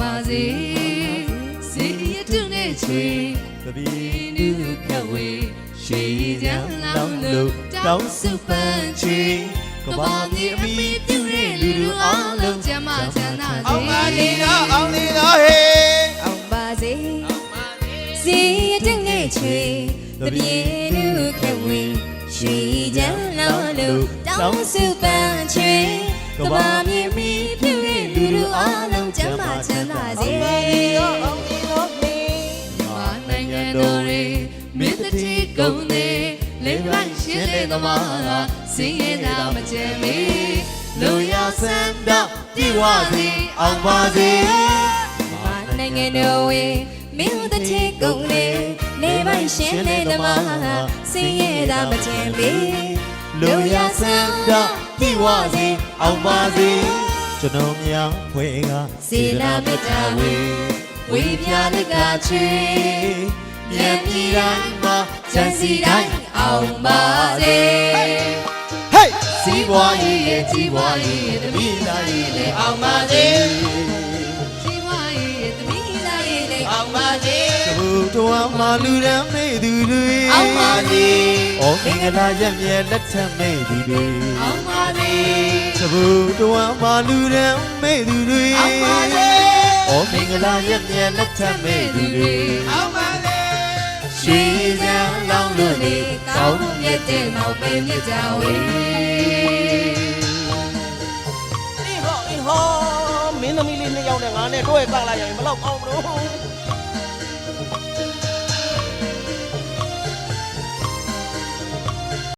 ပါစေစီရတုနဲ့ချွေသပီးနုခဝေရှေးကြလောင်းလို့တောင်းစုပန်းချွေကဘာမြေအမိပြုတဲ့လူလူအားလုံးကျမ်းမာချမ်းသာစေအောင်ပါနေတော့အောင်နေတော့ဟေးအောင်ပါစေစီရတုနဲ့ချွေတပြေနုခဝေရှေးကြလောင်းလို့တောင်းစုပန်းချွေကဘာမြေအမိ မင်းတတိကုံနေလေးလိုက်ရှင်းတဲ့သမားကစင်းရဲတာမကြမ်းမေလူရဆန္ဒပြေဝစေအောင်ပါစေမာနိုင်ငံတော်ရေမင်းတတိကုံနေလေးလိုက်ရှင်းတဲ့သမားကစင်းရဲတာမကြမ်းမေလူရဆန္ဒပြေဝစေအောင်ပါစေကျွန်တော်များဖွဲ့ကစေနာမေတ္တာဝေဝေပြာလကချေ မြန်ပြည်တိုင်းမှာစံစီတိုင်းအောင်ပါစေဟေးစီးပွားရေးရဲ့ကြီးပွားရေးရဲ့တမိသားရေးနဲ့အောင်ပါစေစီးပွားရေးရဲ့တမိသားရေးနဲ့အောင်ပါစေဘုတော်မှာလူရမ်းမေသူတွေအောင်ပါစေဩမင်္ဂလာရက်မြဲလက်ထပ်မေသူတွေအောင်ပါစေသဘုတော်မှာလူရမ်းမေသူတွေအောင်ပါစေဩမင်္ဂလာရက်မြဲလက်ထပ်မေသူတွေအောင်ပါစေ ရှေးစံလောင်းလို့လေကောင်းမြတ်တဲ့မောင်ပဲမြတ်ကြဝေဒီဟောဒီဟောမင်းသမီးလေးနှစ်ယောက်နဲ့ငါနဲ့တွေ့ကောက်လိုက်ရင်ဘယ်လောက်ကောင်းမလို့